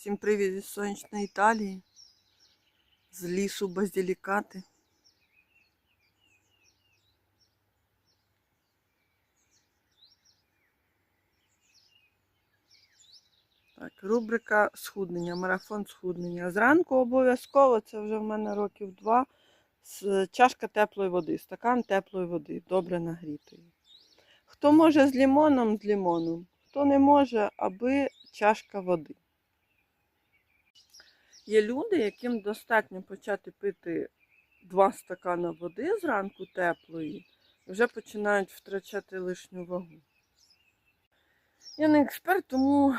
Всім привіт із сонячної Італії, з лісу базілікати. Так, рубрика схуднення, марафон схуднення. Зранку обов'язково, це вже в мене років два, чашка теплої води, стакан теплої води, добре нагрітої. Хто може з лімоном, з лімоном, хто не може, аби чашка води. Є люди, яким достатньо почати пити два стакана води зранку теплої, і вже починають втрачати лишню вагу. Я не експерт, тому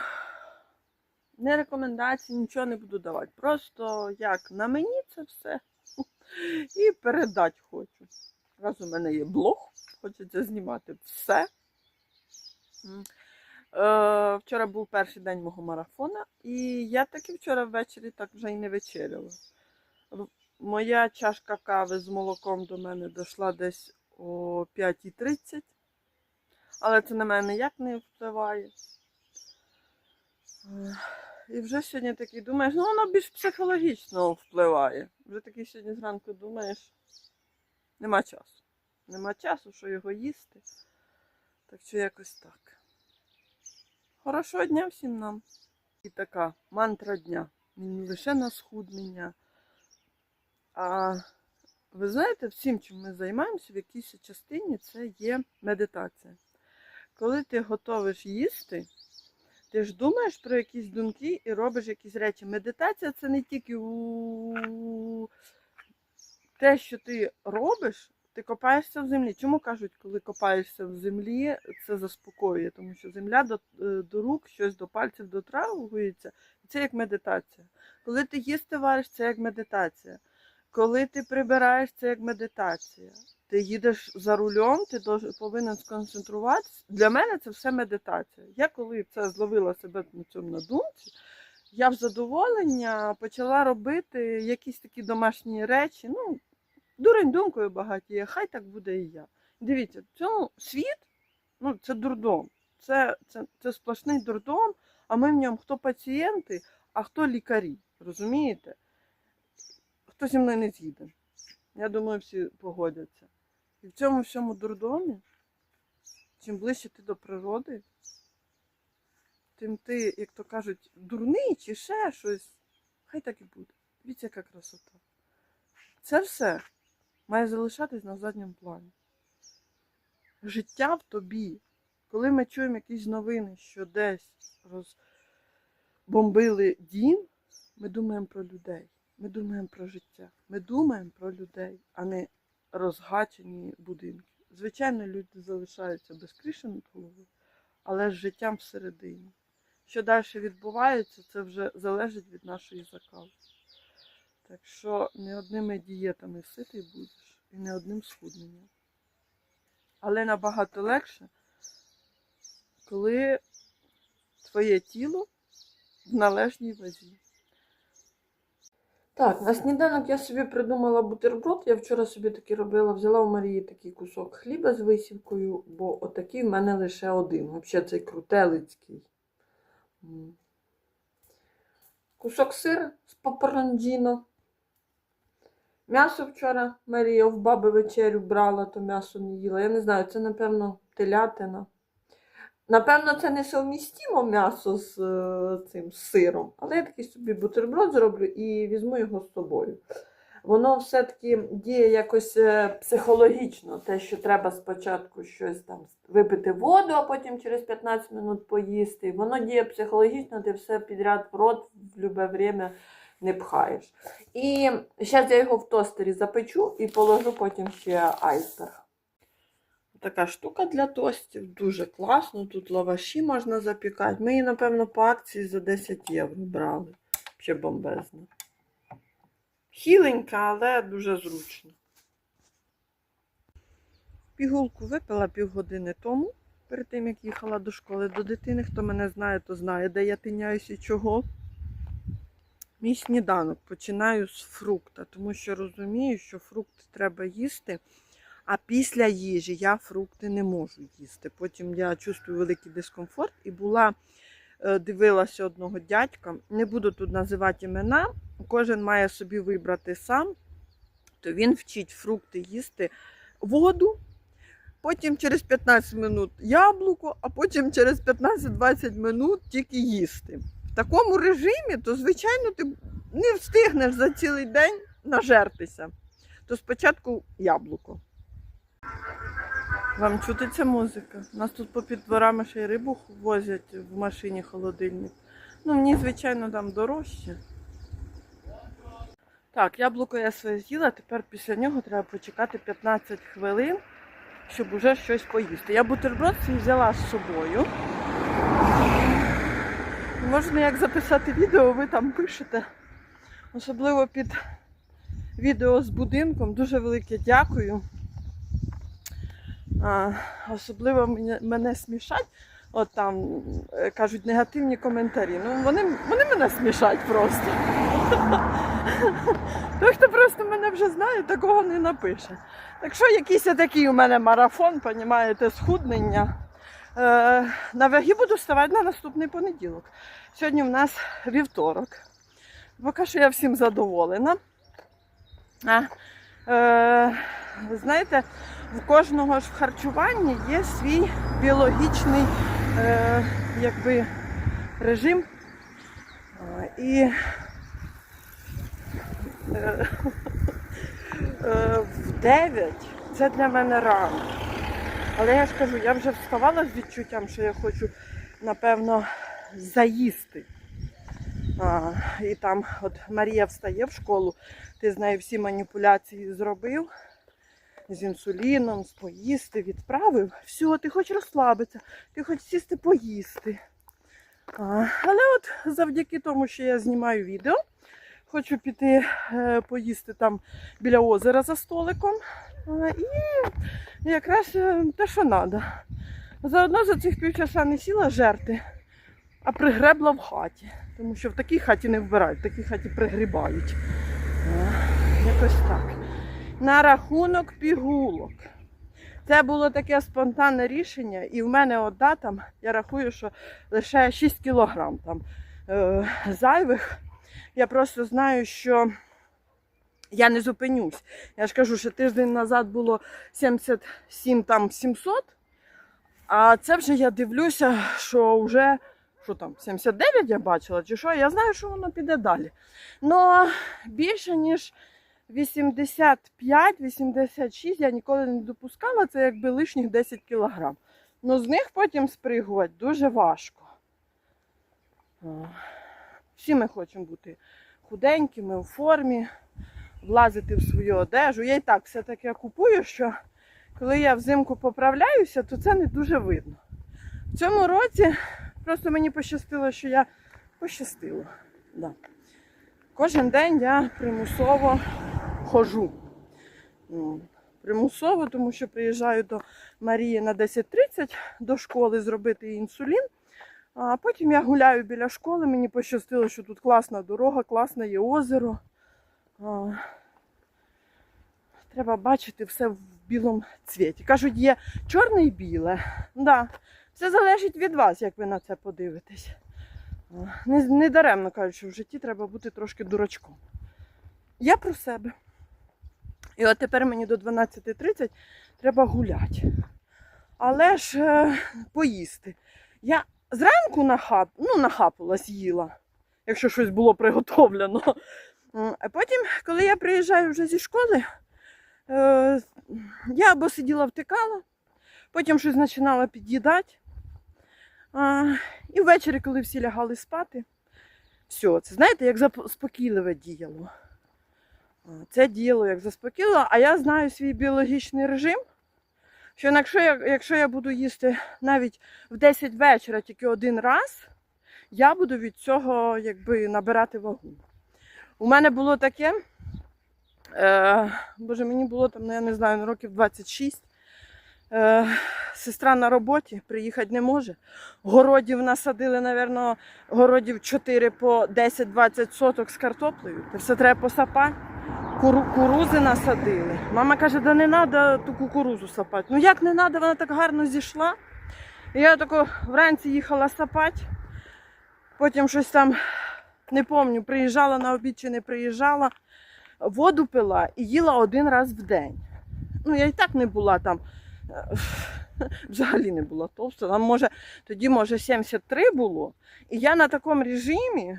не рекомендацій, нічого не буду давати. Просто як на мені це все і передати хочу. Раз у мене є блог, хочеться знімати все. Е, Вчора був перший день мого марафона, і я таки вчора ввечері так вже й не вечеряла. Моя чашка кави з молоком до мене дійшла десь о 5.30, але це на мене ніяк не впливає. Е, І вже сьогодні такий думаєш, ну воно більш психологічно впливає. Вже такий сьогодні зранку думаєш, нема часу. Нема часу, що його їсти. Так що якось так. Хорошого дня всім нам. І така мантра дня. Не лише на схуднення. А ви знаєте, всім, чим ми займаємося в якійсь частині, це є медитація. Коли ти готовиш їсти, ти ж думаєш про якісь думки і робиш якісь речі. Медитація це не тільки у те, що ти робиш, ти копаєшся в землі. Чому кажуть, коли копаєшся в землі, це заспокоює, тому що земля до, е, до рук, щось до пальців дотрагується, і це як медитація. Коли ти їсти вариш, це як медитація. Коли ти прибираєш, це як медитація. Ти їдеш за рулем, ти повинен сконцентруватися. Для мене це все медитація. Я коли це зловила себе на цьому на думці, я в задоволення почала робити якісь такі домашні речі. Ну, дурень думкою багатіє, хай так буде і я. Дивіться, цьому світ ну, це дурдом. Це, це, це сплошний дурдом, а ми в ньому хто пацієнти, а хто лікарі. Розумієте? Хто зі мною не згіден. Я думаю, всі погодяться. І в цьому всьому дурдомі, чим ближче ти до природи, тим ти, як то кажуть, дурний чи ще щось, хай так і буде. Дивіться, яка красота. Це все має залишатись на задньому плані. Життя в тобі. Коли ми чуємо якісь новини, що десь розбомбили дім, ми думаємо про людей. Ми думаємо про життя. Ми думаємо про людей, а не розгачені будинки. Звичайно, люди залишаються без криші над головою, але з життям всередині. Що далі відбувається, це вже залежить від нашої закалки. Так що не одними дієтами ситий будеш і не одним схудненням. Але набагато легше, коли твоє тіло в належній вазі. Так, на сніданок я собі придумала бутерброд. Я вчора собі таки робила, взяла у Марії такий кусок хліба з висівкою, бо отакий в мене лише один. Взагалі цей крутелицький. Кусок сира з папаранджіно. М'ясо вчора Марія в баби вечерю брала, то м'ясо не їла. Я не знаю, це, напевно, телятина. Напевно, це не совмістимо м'ясо з е, цим з сиром, але я такий собі бутерброд зроблю і візьму його з собою. Воно все-таки діє якось е, психологічно, те, що треба спочатку щось там випити воду, а потім через 15 минут поїсти. Воно діє психологічно, ти все підряд в рот в будь-яке время не пхаєш. І зараз я його в тостері запечу і положу потім ще айсберг. Така штука для тостів, дуже класно. Тут лаваші можна запікати. Ми її, напевно, по акції за 10 євро брали. Ще бомбезно. Хіленька, але дуже зручно. Пігулку випила півгодини тому, перед тим як їхала до школи до дитини. Хто мене знає, то знає, де я тиняюсь і чого. Мій сніданок починаю з фрукта, тому що розумію, що фрукти треба їсти. А після їжі я фрукти не можу їсти. Потім я чувствую великий дискомфорт і була е, дивилася одного дядька. Не буду тут називати імена. Кожен має собі вибрати сам. То він вчить фрукти їсти воду, потім через 15 минут яблуко, а потім через 15-20 минут тільки їсти. В такому режимі, то, звичайно, ти не встигнеш за цілий день нажертися. То спочатку яблуко. Вам чути ця музика? У нас тут попід дворами ще й рибу возять в машині холодильник. Ну, мені, звичайно, там дорожче. Так, яблуко я своє з'їла, тепер після нього треба почекати 15 хвилин, щоб уже щось поїсти. Я бутерброд свій взяла з собою. Можна як записати відео, ви там пишете. Особливо під відео з будинком. Дуже велике дякую. А, особливо мене, мене смішать. От там е, кажуть негативні коментарі. Ну, вони, вони мене смішать просто. Той, хто просто мене вже знає, такого не напише. Так що якийсь такий у мене марафон, понімаєте, схуднення. Е, на ваги буду ставати на наступний понеділок. Сьогодні в нас вівторок. Поки що я всім задоволена. А, е, знаєте, в кожного ж в харчуванні є свій біологічний е, якби, режим. Е, І е, е, в 9 це для мене рано. Але я ж кажу, я вже вставала з відчуттям, що я хочу, напевно, заїсти. А, і там от Марія встає в школу, ти з нею всі маніпуляції зробив з інсуліном, з поїсти, відправив. Все, ти хочеш розслабитися, ти хочеш сісти поїсти. А, але от завдяки тому, що я знімаю відео, хочу піти е, поїсти там біля озера за столиком. І якраз е, те, що треба. Заодно за цих півчаса не сіла жерти, а пригребла в хаті. Тому що в такій хаті не вбирають, в такій хаті пригрібають. Якось так. На рахунок пігулок. Це було таке спонтанне рішення, і в мене одна там, я рахую, що лише 6 кілограм там е, зайвих. Я просто знаю, що я не зупинюсь. Я ж кажу, що тиждень назад було 77 там 700, а це вже я дивлюся, що вже що там, 79 я бачила, чи що, я знаю, що воно піде далі. Ну, більше, ніж 85-86 я ніколи не допускала, це якби лишніх 10 кілограм. Ну з них потім спригувати дуже важко. Всі ми хочемо бути худенькими, у формі, влазити в свою одежу. Я і так все таке купую, що коли я взимку поправляюся, то це не дуже видно. В цьому році просто мені пощастило, що я пощастило. Да. Кожен день я примусово хожу. Ну, Примусово, тому що приїжджаю до Марії на 10.30 до школи зробити інсулін. А потім я гуляю біля школи. Мені пощастило, що тут класна дорога, класне є озеро. Треба бачити все в білому цвіті. Кажуть, є чорне і біле. Да. Все залежить від вас, як ви на це подивитесь. Не, не даремно кажуть, що в житті треба бути трошки дурачком. Я про себе. І от тепер мені до 12.30 треба гуляти. Але ж е, поїсти. Я зранку нахап, ну, нахапала, з'їла, якщо щось було приготовлено. А потім, коли я приїжджаю вже зі школи, я або сиділа втикала, потім щось починала під'їдати. І ввечері, коли всі лягали спати, все, це знаєте, як заспокійливе діяло. Це діяло як заспокійливо, а я знаю свій біологічний режим. Що якщо я, якщо я буду їсти навіть в 10 вечора тільки один раз, я буду від цього якби набирати вагу. У мене було таке, е, боже, мені було там, ну, я не знаю, років 26. Е, сестра на роботі приїхати не може. Городів насадили, напевно, городів 4 по 10-20 соток з картоплею. Це все треба посапати. Куру, курузи насадили. Мама каже, да не треба ту кукурузу сапати. Ну як не треба, вона так гарно зійшла. Я тако вранці їхала сапати. Потім щось там, не пам'ятаю, приїжджала на обід чи не приїжджала, воду пила і їла один раз в день. Ну, я і так не була там, е, взагалі не була товста. Там, може, тоді, може, 73 було. І я на такому режимі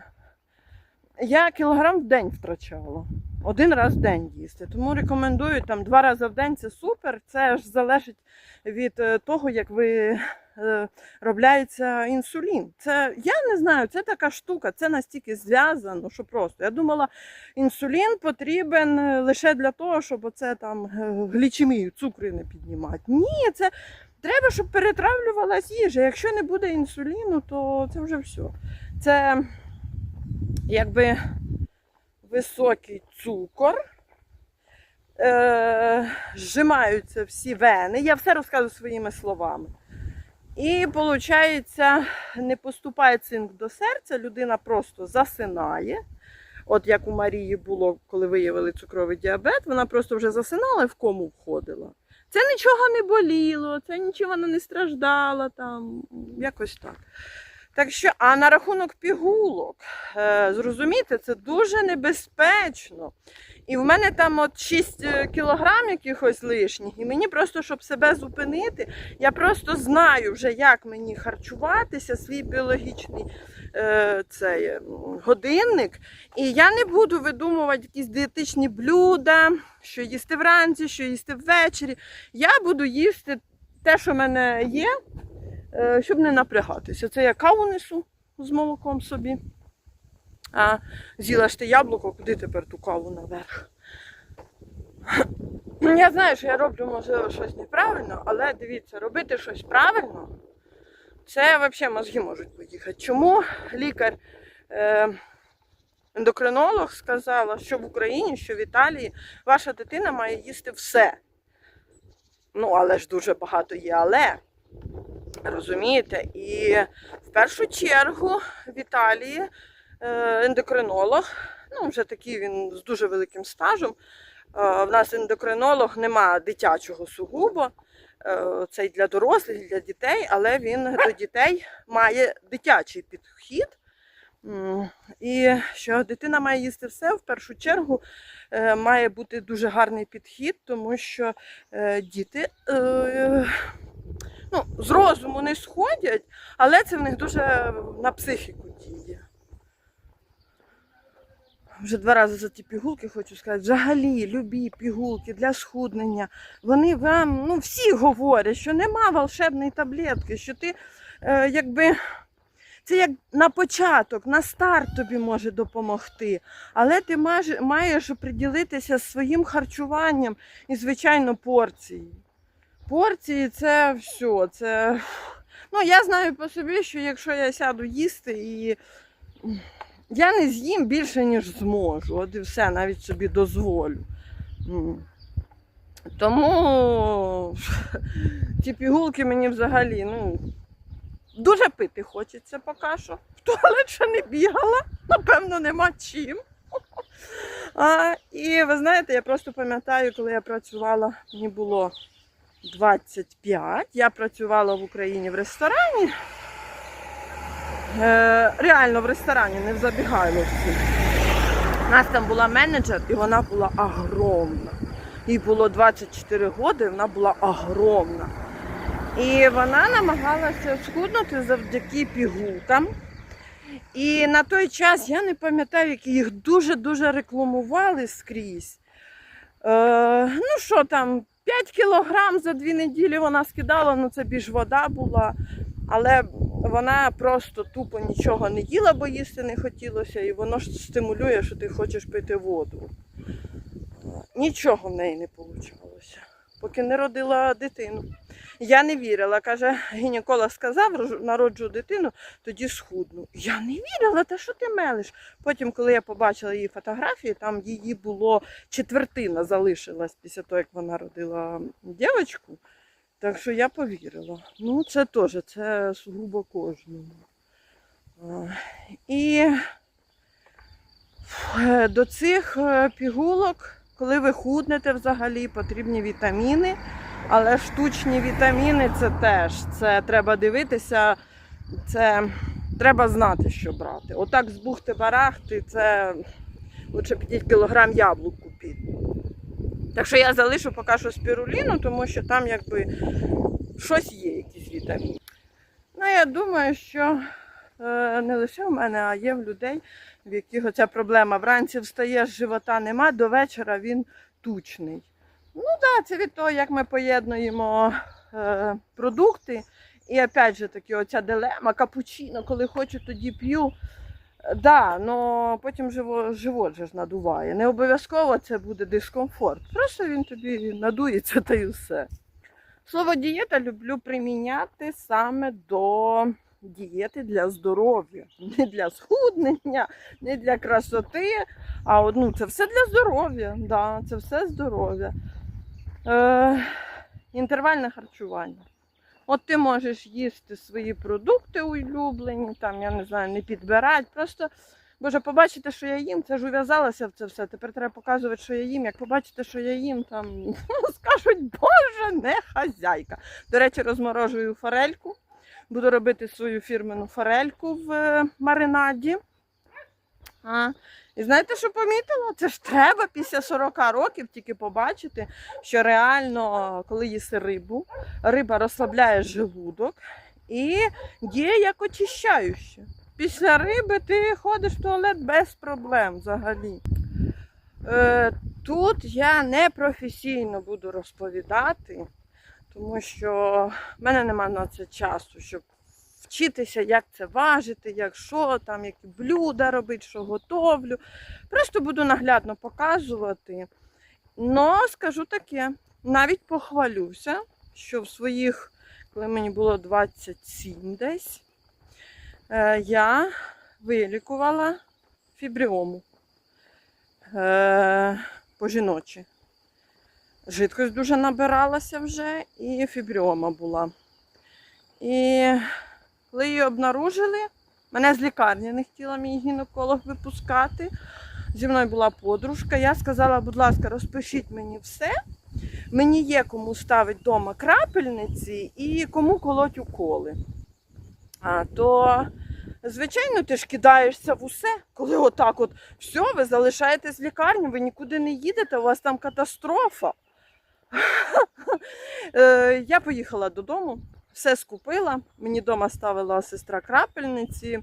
я кілограм в день втрачала. Один раз в день їсти. Тому рекомендую там два рази в день це супер. Це ж залежить від е, того, як ви робляється інсулін. Це я не знаю, це така штука, це настільки зв'язано, що просто. Я думала, інсулін потрібен е, лише для того, щоб оце там е, глічемію, цукри не піднімати. Ні, це треба, щоб перетравлювалась їжа. Якщо не буде інсуліну, то це вже все. Це якби високий цукор. Е, зжимаються всі вени. Я все розказую своїми словами. І виходить, не поступає цинк до серця, людина просто засинає. От як у Марії було, коли виявили цукровий діабет, вона просто вже засинала і в кому входила. Це нічого не боліло, це нічого вона не страждала, там, якось так. Так що, а на рахунок пігулок, е, зрозумієте, це дуже небезпечно. І в мене там от 6 кілограм якихось лишніх, і мені просто, щоб себе зупинити, я просто знаю вже, як мені харчуватися, свій біологічний е, цей, годинник. І я не буду видумувати якісь дієтичні блюда, що їсти вранці, що їсти ввечері. Я буду їсти те, що в мене є, е, щоб не напрягатися. Це я каву несу з молоком собі. А з'їла ж ти яблуко, куди тепер ту каву наверх? Я знаю, що я роблю, можливо, щось неправильно, але дивіться, робити щось правильно, це взагалі мозги можуть поїхати. Чому лікар, е, ендокринолог сказала, що в Україні, що в Італії ваша дитина має їсти все. Ну, але ж дуже багато є, але. Розумієте? І в першу чергу в Італії ендокринолог, ну вже такий він з дуже великим стажем. Е, В нас ендокринолог нема дитячого сугубо, е, це й для дорослих, для дітей, але він до дітей має дитячий підхід. І що дитина має їсти все, в першу чергу е, має бути дуже гарний підхід, тому що е, діти е, ну, з розуму не сходять, але це в них дуже на психіку діє. Вже два рази за ті пігулки хочу сказати. Взагалі, любі пігулки для схуднення. Вони вам, ну, всі говорять, що нема волшебної таблетки, що ти е, якби. Це як на початок, на старт тобі може допомогти. Але ти маєш, приділитися своїм харчуванням і, звичайно, порції. Порції це все. Це... Ну, я знаю по собі, що якщо я сяду їсти і я не з'їм більше, ніж зможу. От і все, навіть собі дозволю. Тому ті пігулки мені взагалі, ну, дуже пити хочеться поки що. В туалет ще не бігала, напевно, нема чим. А, і ви знаєте, я просто пам'ятаю, коли я працювала, мені було 25. Я працювала в Україні в ресторані. Е, реально в ресторані, не в забігайловці. У нас там була менеджер, і вона була огромна. Їй було 24 роки, вона була огромна. І вона намагалася схуднути завдяки пігулкам. І на той час я не пам'ятаю, які їх дуже-дуже рекламували скрізь. Е, ну що там, 5 кілограм за дві неділі вона скидала, ну це більш вода була. Але вона просто тупо нічого не їла, бо їсти не хотілося, і воно ж стимулює, що ти хочеш пити воду. Нічого в неї не вийшло, поки не родила дитину. Я не вірила, каже, гінеколог сказав, народжу дитину, тоді схудну. Я не вірила, та що ти мелиш? Потім, коли я побачила її фотографії, там її було четвертина залишилась після того, як вона родила дівчинку. Так що я повірила. Ну, це теж, це сугубо кожному. І е, до цих е, пігулок, коли ви худнете взагалі, потрібні вітаміни. Але штучні вітаміни це теж. Це треба дивитися. Це треба знати, що брати. Отак з бухти барахти це лучше 5 кілограм яблук купити. Так що я залишу поки що спіруліну, тому що там якби щось є, якісь вітаміни. Ну, я думаю, що е, не лише в мене, а є в людей, в яких оця проблема. Вранці встаєш, живота нема, до вечора він тучний. Ну так, да, це від того, як ми поєднуємо е, продукти. І опять же таки, оця дилема, капучино, коли хочу, тоді п'ю. Да, но потім живо, живот же ж надуває. Не обов'язково це буде дискомфорт. Просто він тобі надується та й усе. Слово дієта люблю приміняти саме до дієти для здоров'я. Не для схуднення, не для красоти, а ну, це все для здоров'я. Да, це все здоров'я. Е, інтервальне харчування. От ти можеш їсти свої продукти улюблені, там, я не знаю, не підбирати. Просто, боже, побачите, що я їм, це ж ув'язалося в це все. Тепер треба показувати, що я їм. Як побачите, що я їм, там скажуть, боже, не хазяйка. До речі, розморожую форельку. Буду робити свою фірмену форельку в е, маринаді. А, і знаєте, що помітила? Це ж треба після 40 років тільки побачити, що реально, коли їси рибу, риба розслабляє желудок і діє як очищаюче. Після риби ти ходиш в туалет без проблем взагалі. Е, тут я не професійно буду розповідати, тому що в мене немає на це часу, щоб вчитися, як це важити, як що там, які блюда робити, що готовлю. Просто буду наглядно показувати. Но скажу таке, навіть похвалюся, що в своїх, коли мені було 27 десь, е, я вилікувала фібріому е, по жіночі. Жидкость дуже набиралася вже і фібріома була. І коли її обнаружили, мене з лікарні не хотіла мій гінеколог випускати. Зі мною була подружка. Я сказала, будь ласка, розпишіть мені все. Мені є кому ставити вдома крапельниці і кому колоть уколи. А, то, звичайно, ти ж кидаєшся в усе, коли отак от все, ви залишаєтесь в лікарні, ви нікуди не їдете, у вас там катастрофа. Е, Я поїхала додому, все скупила. Мені вдома ставила сестра крапельниці.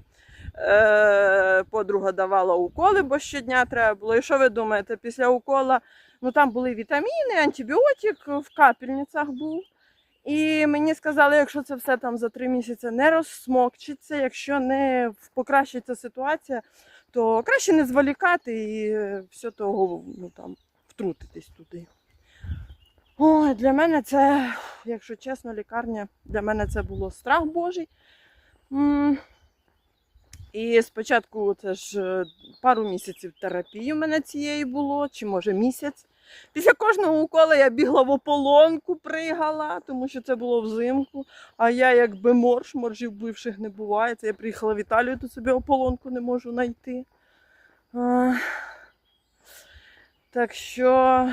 Е, Подруга давала уколи, бо щодня треба було. І що ви думаєте, після укола ну там були вітаміни, антибіотик в капельницях був. І мені сказали, якщо це все там за три місяці не розсмокчиться, якщо не покращиться ситуація, то краще не зволікати і все того ну, там, втрутитись туди. Ой, для мене це, якщо чесно, лікарня, для мене це було страх Божий. І спочатку це ж пару місяців терапії у мене цієї було, чи може місяць. Після кожного укола я бігла в ополонку, пригала, тому що це було взимку. А я якби морж, моржів бивших не буває. Це я приїхала в Італію, то собі ополонку не можу знайти. Так що.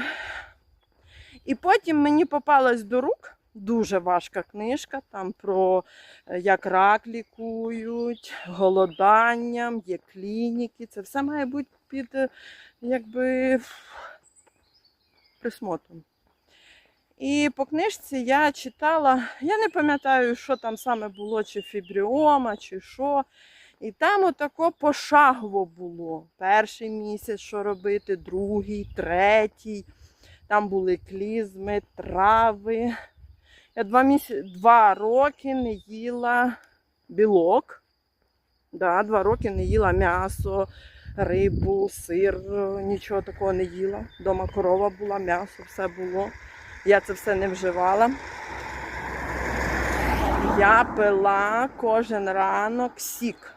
І потім мені попалась до рук дуже важка книжка там про е, як рак лікують, голоданням, є клініки. Це все має бути під е, якби присмотром. І по книжці я читала, я не пам'ятаю, що там саме було, чи фібріома, чи що. І там отако пошагово було. Перший місяць, що робити, другий, третій. Там були клізми, трави. Я два, місяці, два роки не їла білок. Да, два роки не їла м'ясо, рибу, сир, нічого такого не їла. Дома корова була, м'ясо, все було. Я це все не вживала. Я пила кожен ранок сік,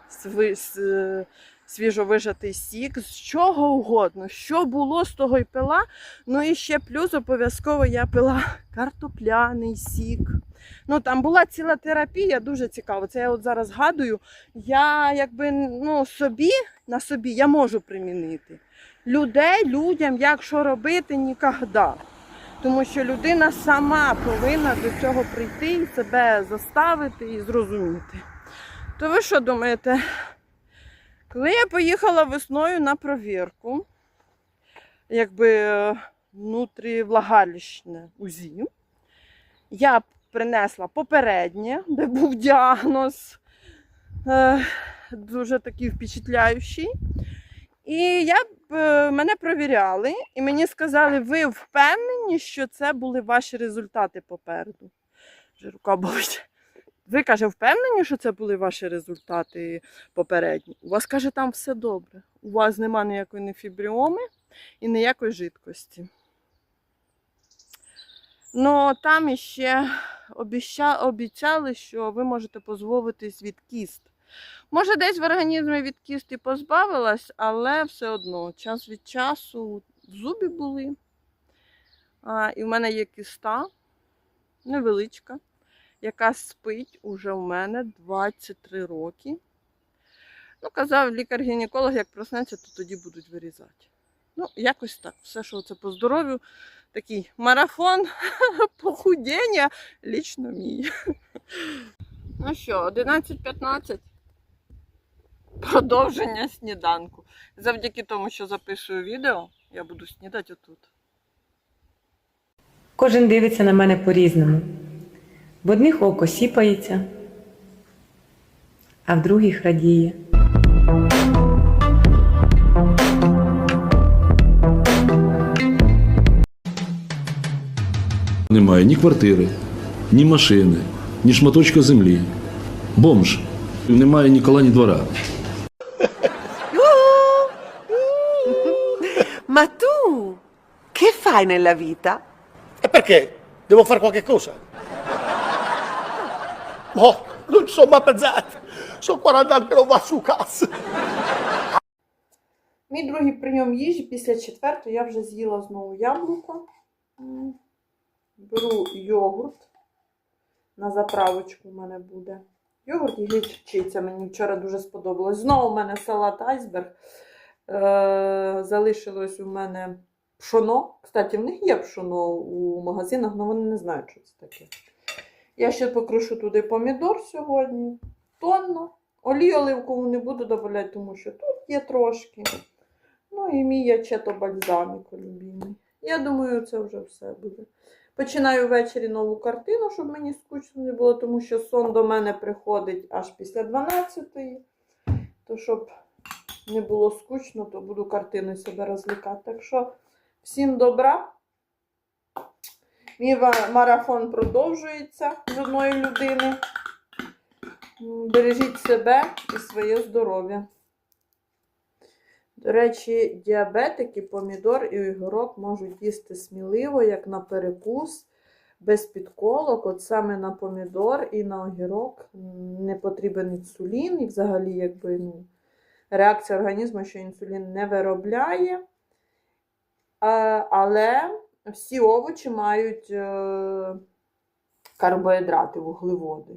свіжовижатий сік, з чого угодно. Що було, з того й пила. Ну і ще плюс обов'язково я пила картопляний сік. Ну там була ціла терапія, дуже цікаво. Це я от зараз згадую. Я якби ну, собі на собі я можу примінити. Людей, людям, як що робити, ніколи. Тому що людина сама повинна до цього прийти і себе заставити і зрозуміти. То ви що думаєте? Коли я поїхала весною на провірку, якби внутрівлагалищне УЗІ, я принесла попереднє, де був діагноз е, дуже такий впечатляючий. І я, е, мене провіряли, і мені сказали, ви впевнені, що це були ваші результати попереду. Вже рука болить. Ви каже, впевнені, що це були ваші результати попередні? У вас каже, там все добре. У вас нема ніякої нефібріоми і ніякої жидкості. Ну там іще обіцяли, що ви можете позбавитись від кіст. Може, десь в організмі від кіст і позбавилась, але все одно час від часу зубі були. А, і в мене є кіста невеличка, яка спить уже в мене 23 роки. Ну, казав лікар-гінеколог, як проснеться, то тоді будуть вирізати. Ну, якось так. Все, що це по здоров'ю, такий марафон похудіння лічно мій. Ну що, 11.15. Продовження сніданку. Завдяки тому, що записую відео, я буду снідати отут. Кожен дивиться на мене по-різному. В одних око сіпається, а в других радіє. Немає ні квартири, ні машини, ні шматочка землі. Бомж. Немає ні кола, ні двора. Ma tu che fai nella vita? E perché? Devo fare qualche cosa? No, non ci sono mai pensato. Sono 40 anni che non va su. Мій другий прийом їжі після четвертої я вже з'їла знову яблуко. Беру йогурт. На заправочку у мене буде. Йогурт і гірчиця мені вчора дуже сподобалось. Знову у мене салат айсберг. Е, залишилось у мене пшоно. Кстати, в них є пшоно у магазинах, але вони не знають, що це таке. Я ще покрушу туди помідор сьогодні. Тонно. Олію оливкову не буду додавати, тому що тут є трошки. Ну і мій ячето бальзаміко любимий. Я думаю, це вже все буде. Починаю ввечері нову картину, щоб мені скучно не було, тому що сон до мене приходить аж після 12-ї. То щоб не було скучно, то буду картиною себе розвлікати. Так що всім добра. Мій марафон продовжується з одної людини. Бережіть себе і своє здоров'я. До речі, діабетики, помідор і огірок можуть їсти сміливо, як на перекус, без підколок. От саме на помідор і на огірок не потрібен інсулін, і взагалі, якби, ну, реакція організму, що інсулін не виробляє. Але всі овочі мають е, карбоїдрати, вуглеводи.